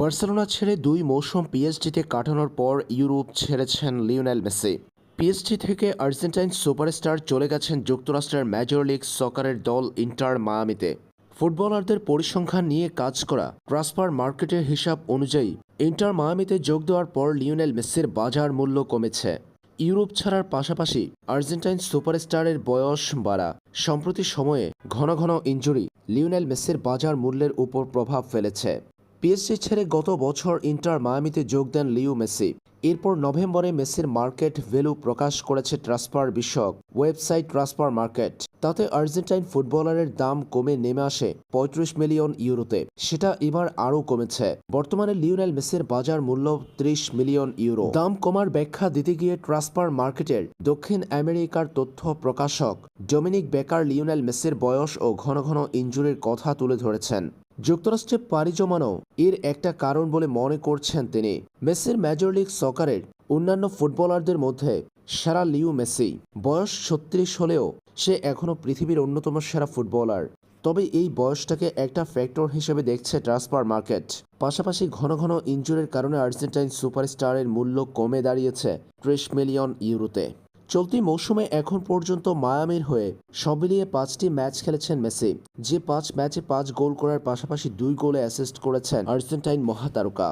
Barcelona ছেড়ে দুই মৌসুম পিএসজিতে কাটানোর পর ইউরোপ ছেড়েছেন লিওনেল মেসি। পিএসজি থেকে আর্জেন্টাইন সুপারস্টার চলে গেছেন যুক্তরাষ্ট্রের মেজর লিগ সকারের দল ইন্টার মায়ামিতে। ফুটবলারদের পরিসংখ্যান নিয়ে কাজ করা, ট্রান্সফার মার্কেটের হিসাব অনুযায়ী ইন্টার মায়ামিতে যোগ দেওয়ার পর লিওনেল মেসির বাজার মূল্য কমেছে। ইউরোপ ছাড়ার পাশাপাশি আর্জেন্টাইন সুপারস্টারের বয়স বাড়া, সম্প্রতি সময়ে ঘন ঘন ইঞ্জুরি লিওনেল মেসির বাজার মূল্যের উপর প্রভাব ফেলেছে। পিএসজি ছেড়ে গত বছর ইন্টার মায়ামিতে যোগ দেন লিও মেসি। এরপর নভেম্বরে মেসির মার্কেট ভ্যালু প্রকাশ করেছে ট্রান্সফার বিষয়ক ওয়েবসাইট ট্রান্সফার মার্কেট। তাতে আর্জেন্টাইন ফুটবলারের দাম কমে নেমে আসে পঁয়ত্রিশ মিলিয়ন ইউরোতে। সেটা এবার আরও কমেছে। বর্তমানে লিওনেল মেসির বাজার মূল্য ত্রিশ মিলিয়ন ইউরো। দাম কমার ব্যাখ্যা দিতে গিয়ে ট্রান্সফার মার্কেটের দক্ষিণ আমেরিকার তথ্য প্রকাশক ডোমিনিক বেকার লিওনেল মেসির বয়স ও ঘন ঘন ইঞ্জুরির কথা তুলে ধরেছেন। যুক্তরাষ্ট্রে পাড়ি জমানো এর একটা কারণ বলে মনে করছেন তিনি। মেসির মেজর লিগ সকারের অন্যান্য ফুটবলারদের মধ্যে সেরা লিউ মেসি। বয়স ছত্রিশ হলেও সে এখনও পৃথিবীর অন্যতম সেরা ফুটবলার। তবে এই বয়সটাকে একটা ফ্যাক্টর হিসেবে দেখছে ট্রান্সফার মার্কেট। পাশাপাশি ঘন ঘন ইঞ্জুরির কারণে আর্জেন্টাইন সুপারস্টারের মূল্য কমে দাঁড়িয়েছে ত্রিশ মিলিয়ন ইউরোতে। চলতি মৌসুমে এখন পর্যন্ত মায়ামির হয়ে সব মিলিয়ে পাঁচটি ম্যাচ খেলেছেন মেসি, যে পাঁচ ম্যাচে পাঁচ গোল করার পাশাপাশি দুই গোলে অ্যাসিস্ট করেছেন আর্জেন্টাইন মহাতারকা।